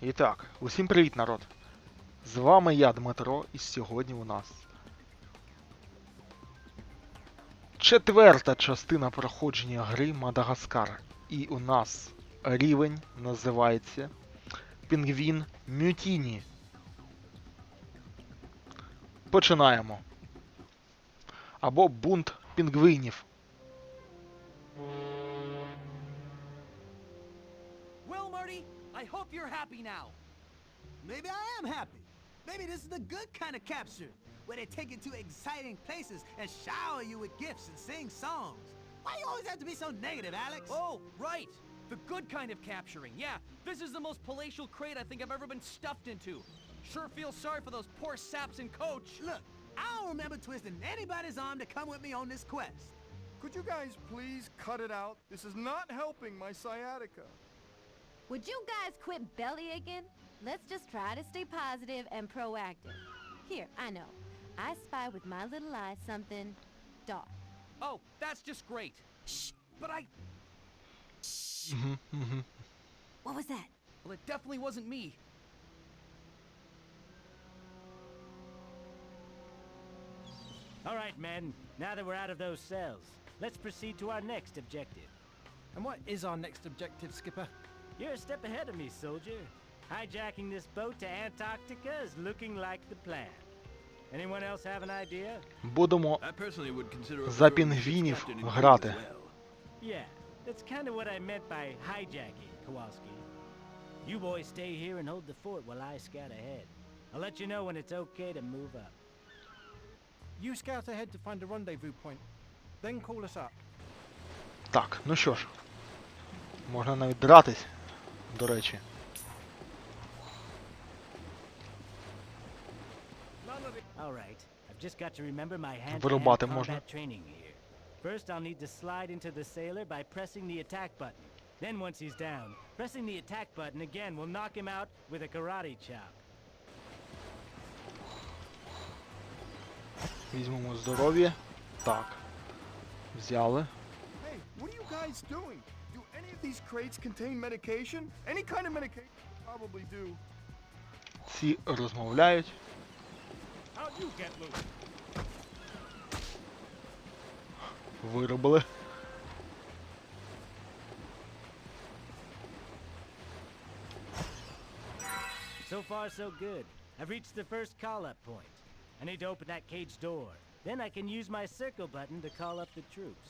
І так. Усім привіт, народ. З вами я, Дмитро, і сьогодні у нас четверта частина проходження гри Мадагаскар. І у нас рівень називається Пінгвін Мютіні. Починаємо. Або бунт пінгвинів. Happy now. Maybe I am happy. Maybe this is the good kind of capture, where they take you to exciting places and shower you with gifts and sing songs. Why you always have to be so negative, Alex? Oh, right. The good kind of capturing. Yeah, this is the most palatial crate I think I've ever been stuffed into. Sure feel sorry for those poor saps and coach. Look, I don't remember twisting anybody's arm to come with me on this quest. Could you guys please cut it out? This is not helping my sciatica. Would you guys quit belly aching? Let's just try to stay positive and proactive. Here, I know. I spy with my little eye something dark. Oh, that's just great. Shh. But I... Shh. what was that? Well, it definitely wasn't me. All right, men. Now that we're out of those cells, let's proceed to our next objective. And what is our next objective, Skipper? You're a step ahead of me, soldier. Hijacking this boat to Antarctica is looking like the plan. Anyone else have an idea? Будемо I personally would consider За overthrowing the пінгвінів ship's captain in грати. as well. Yeah, that's kind of what I meant by hijacking, Kowalski. You boys stay here and hold the fort while I scout ahead. I'll let you know when it's okay to move up. You scout ahead to find a rendezvous point. Then call us up. Так, ну що ж. Можна навіть дратись, до речі. All right, I've just got to remember my hand-to-hand Вирубати combat можна. training here. First, I'll need to slide into the sailor by pressing the attack button. Then, once he's down, pressing the attack button again will knock him out with a karate chop. Візьмемо здоров'я. Так. Взяли. Hey, what are you guys doing? Do any of these crates contain medication? Any kind of medication? Probably do. Ці розмовляють. How'd you get loose? Виробили. So far, so good. I've reached the first call-up point. I need to open that cage door. Then I can use my circle button to call up the troops.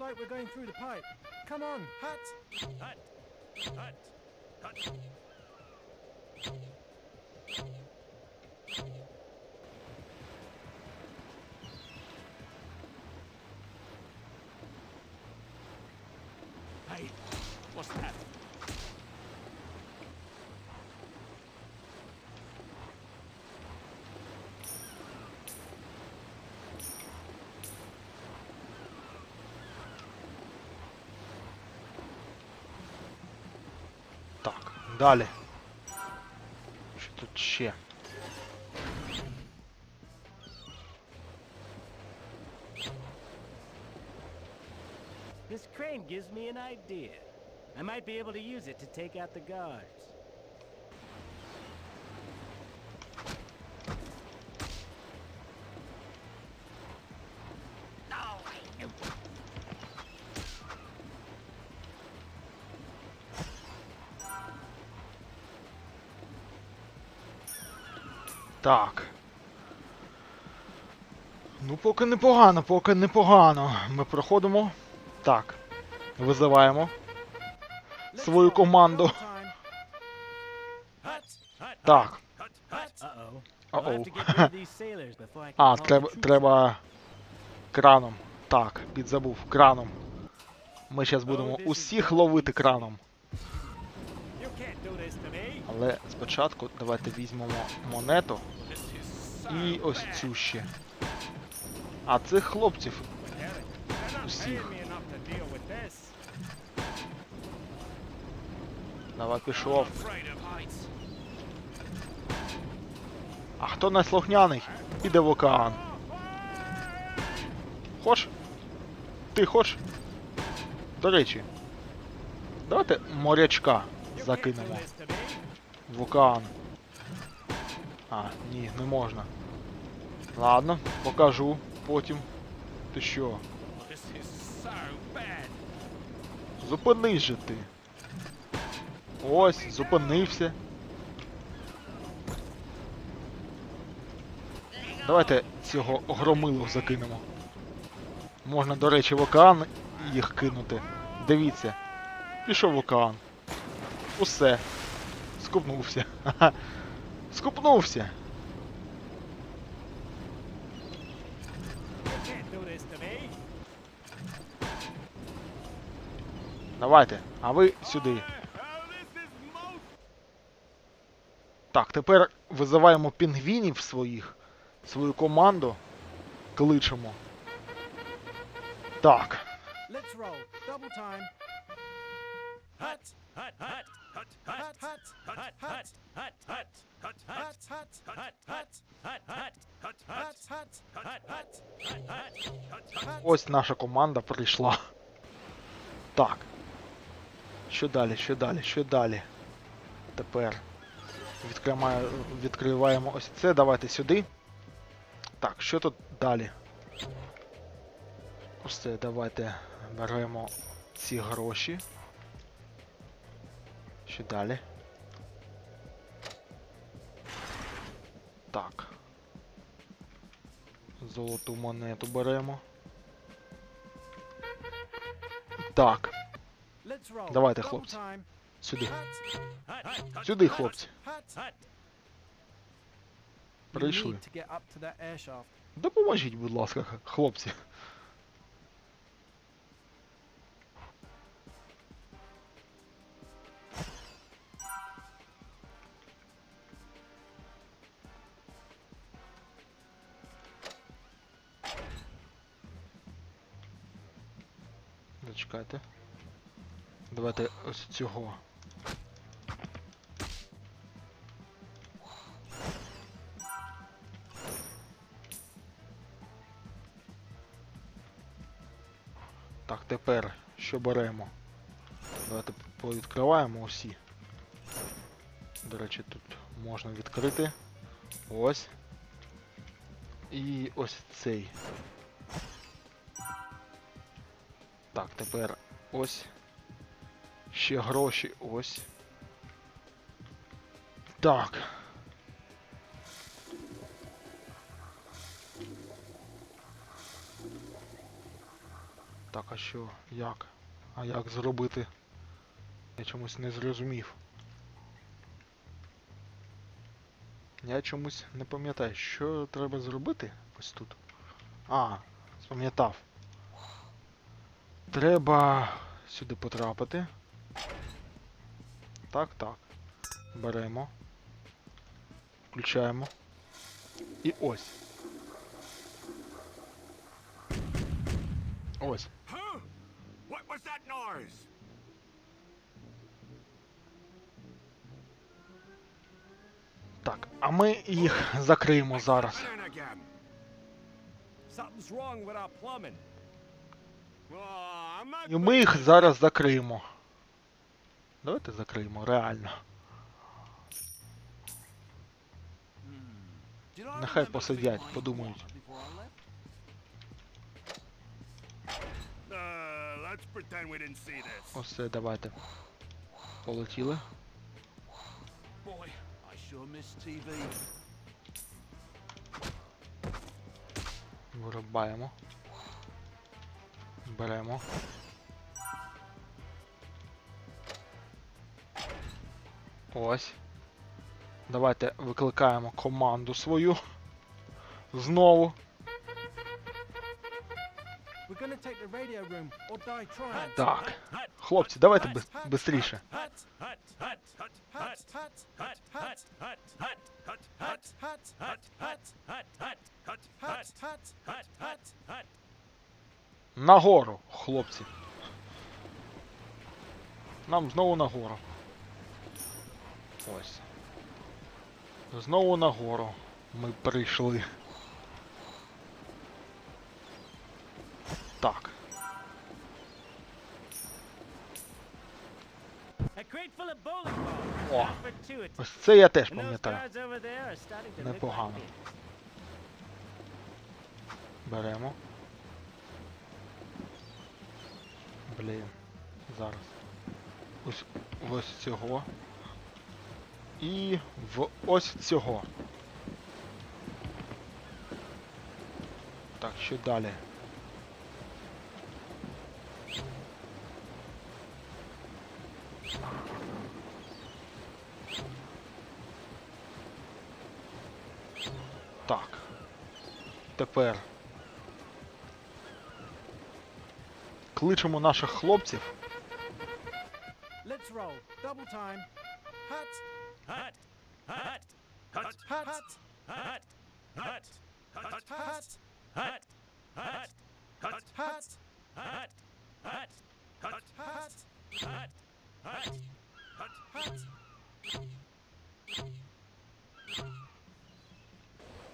like we're going through the pipe. Come on, Hut. Hut, hut, hut. Далі. Що тут ще? This crane gives me an idea. I might be able to use it to take out the guards. Так. Ну, поки непогано, поки непогано. Ми проходимо. Так. Визиваємо свою команду. Так. Оу. А, ah, треба треба краном. Так, підзабув краном. Ми зараз будемо усіх ловити краном. Але спочатку давайте візьмемо монету і ось цю ще. А цих хлопців усіх. Давай пішов. А хто неслухняний? Піде в океан. Хоч? Ти хоч? До речі. Давайте морячка закинемо в океан. А, ні, не можна. Ладно, покажу потім. Ти що? Зупинись же ти. Ось, зупинився. Давайте цього громилу закинемо. Можна, до речі, в океан їх кинути. Дивіться. Пішов в океан. Усе. Скупнувся. Скупнувся. Давайте. А ви сюди. Так, тепер визиваємо пінгвінів своїх, свою команду. Кличемо. Так. Ось наша команда прийшла. Так. Що далі, що далі, що далі? Тепер відкриваємо, відкриваємо ось це. Давайте сюди. Так, що тут далі? Ось це давайте беремо ці гроші. Що далі? Так. Золоту монету беремо. Так. Давайте, хлопці. Сюди. Сюди, хлопці. Прийшли. Допоможіть, будь ласка, хлопці. Зачекайте. Давайте ось цього. Так, тепер що беремо? Давайте повідкриваємо усі. До речі, тут можна відкрити. Ось. І ось цей. Так, тепер ось. Ще гроші ось. Так. Так, а що? Як? А як зробити? Я чомусь не зрозумів. Я чомусь не пам'ятаю, що треба зробити ось тут. А, спам'ятав. Треба сюди потрапити. Так, так. Беремо. Включаємо. І ось. Ось. Так, а ми їх закриємо зараз. І ми їх зараз закриємо. Давайте закриємо, реально. Нехай посидять, подумають. Ось давайте. Полетіли. Вирубаємо. Беремо. Ось. Давайте викликаємо команду свою. Знову. Так. Хлопці, давайте швидше. Нагору, хлопці. Нам знову нагору. Ось. Знову нагору ми прийшли. Так. О! Ось це я теж пам'ятаю. Непогано. Беремо. Блін. Зараз. Ось ось цього. І в ось цього. Так, що далі? Так. Тепер. Кличемо наших хлопців. Let's roll. Double time. Hut, Hut, hut, hut, hut, hut, hut, hut, hut, hut, hut, hut, hut, hut, hut, hut, hut, hut. hut.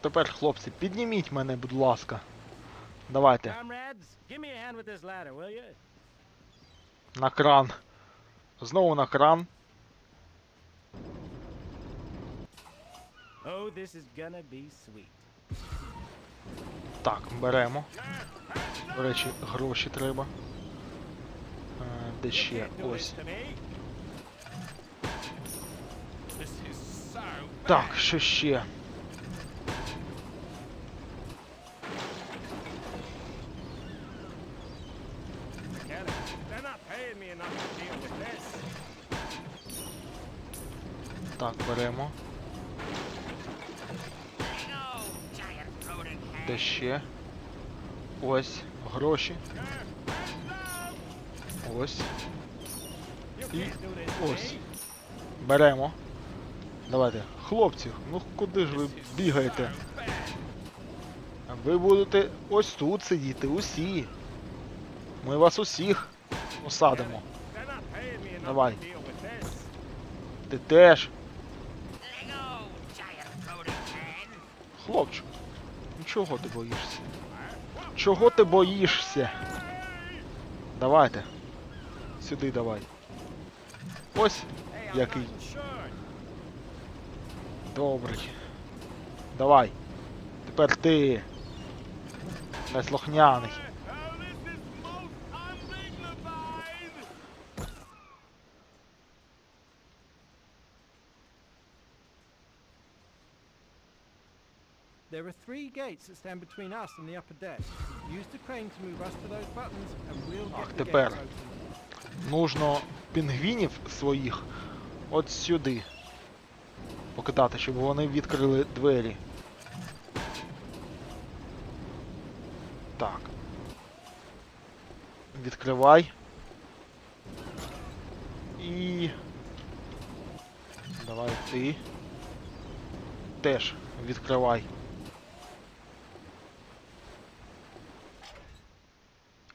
Тепер, хлопці, підніміть мене, будь ласка. Давайте, на кран. Знову на кран. Oh, this is gonna be sweet. Так, беремо. До речі, гроші треба. Е, Де ще? Ось. Так, що ще? Get it? Де ще? Ось, гроші. Ось. І ось. Беремо. Давайте. Хлопці, ну куди ж ви бігаєте? Ви будете ось тут сидіти, усі. Ми вас усіх осадимо. Давай. Ти теж. Хлопчик, чого ти боїшся? Чого ти боїшся? Давайте. Сюди давай. Ось який. Добрий. Давай. Тепер ти. Неслухняний. There are three gates that stand between us and the upper deck. Use the crane to move us to those buttons, and we'll get Ах, the тепер. gates open. Нужно пінгвінів своїх от сюди. Покидати, щоб вони відкрили двері. Так. Відкривай. І. Давай ти. Теж відкривай.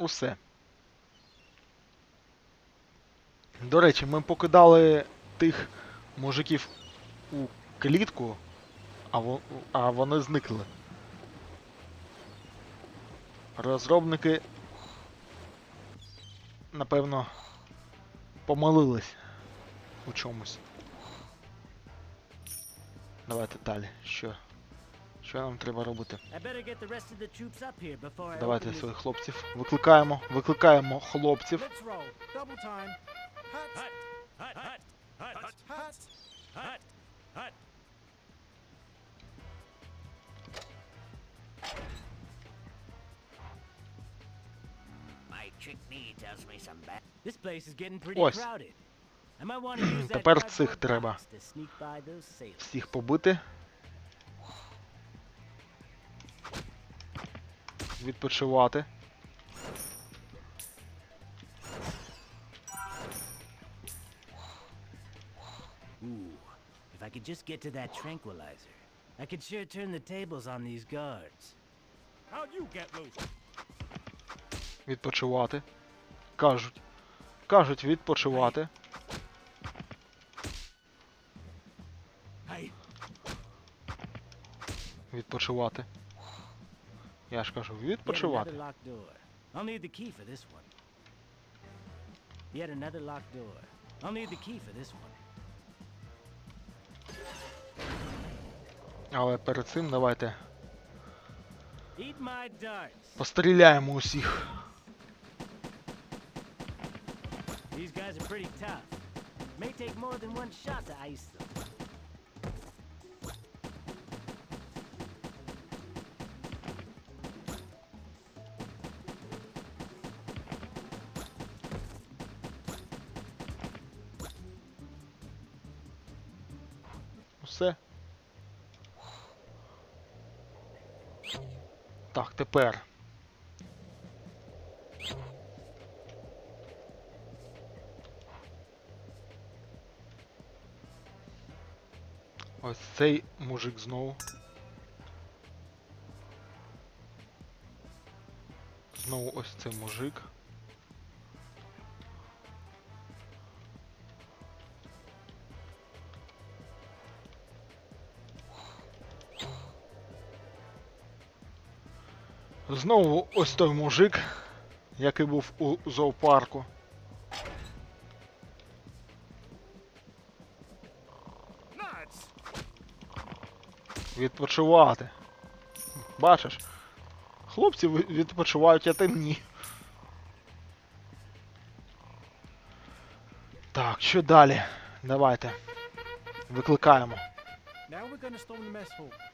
Усе. До речі, ми покидали тих мужиків у клітку, а, во- а вони зникли. Розробники, напевно, помилились у чомусь. Давайте далі. Що? Що нам треба робити? Давайте своїх хлопців. Викликаємо, викликаємо хлопців. Ось. Тепер цих треба всіх побити. Відпочивати. Ooh, if I could just get to that tranquilizer, I could sure turn the tables on these guards. How'd you get loose? Відпочивати. Кажуть. Кажуть відпочивати. Відпочивати. Я ж кажу, відпочивати. I'll need the key for this one. Yet another locked door. I'll need the key for this one. Але перед цим давайте постріляємо усіх. These guys are pretty tough. May take more than one shot to ice them. Тепер. Ось цей мужик знову. Знову ось цей мужик. Знову ось той мужик, який був у зоопарку. Відпочивати. Бачиш? Хлопці відпочивають, а ти ні. Так, що далі? Давайте. Викликаємо. Now we're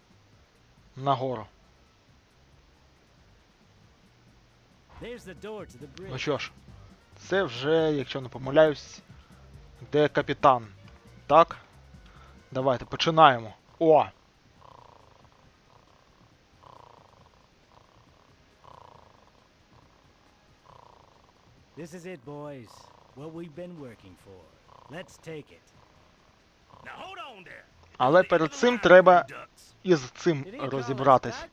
Нагору. Ну що ж, це вже, якщо не помиляюсь, де капітан. Так? Давайте починаємо. О! This is it, boys. What we've been working for. Let's take it. Now hold on there. Але перед цим треба із цим розібратись.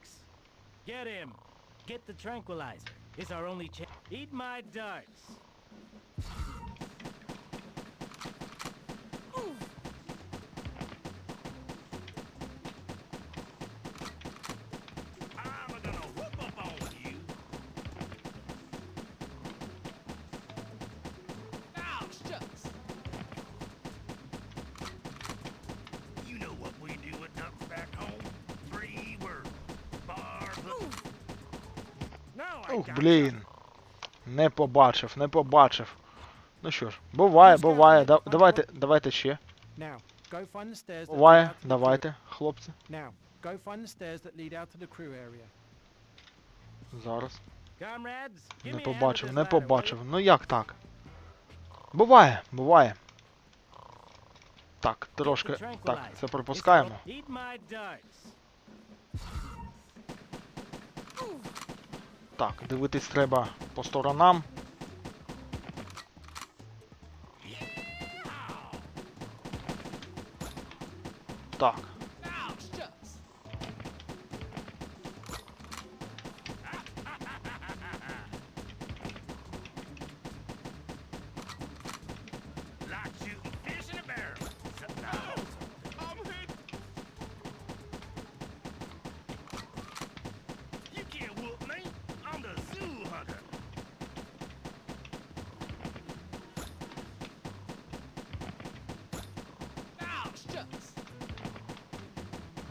Ух, блін. Не побачив, не побачив. Ну що ж, буває, буває. Давайте, давайте ще. Буває, давайте, хлопці. Зараз. Не побачив, не побачив. Ну як так? Буває, буває. Так, трошки. Так, це пропускаємо. Так, дивитись треба по сторонам. Так.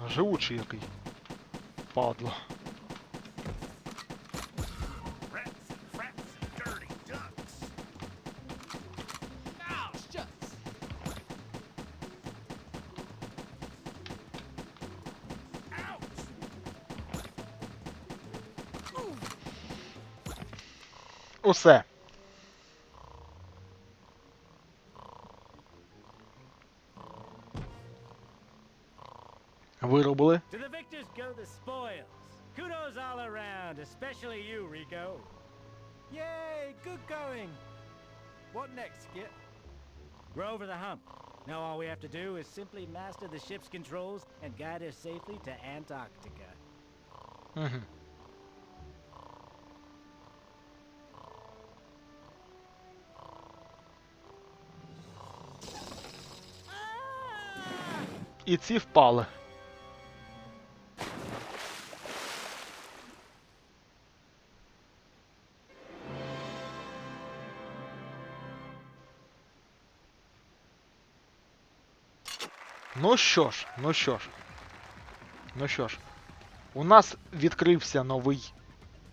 Живучий який. Падло. Rats victors go the spoils. Kudos all around, especially you, Rico. Yay, good going. What next, Skip? We're over the hump. Now all we have to do is simply master the ship's controls and guide us safely to Antarctica. Угу. І ці впали. Ну що ж, ну що ж. Ну що ж. У нас відкрився новий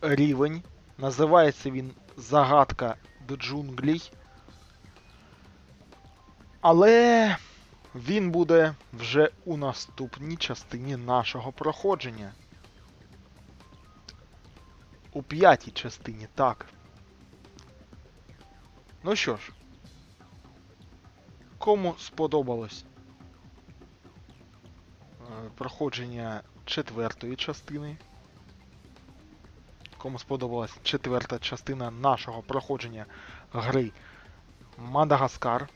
рівень. Називається він Загадка джунглій. Але він буде вже у наступній частині нашого проходження. У п'ятій частині, так. Ну що ж, кому сподобалось проходження четвертої частини. Кому сподобалась четверта частина нашого проходження гри Мадагаскар.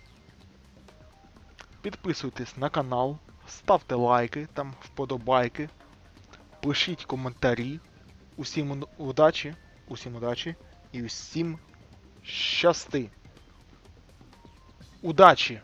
Підписуйтесь на канал, ставте лайки, там вподобайки, пишіть коментарі. Усім удачі, усім удачі і усім щасти. Удачі!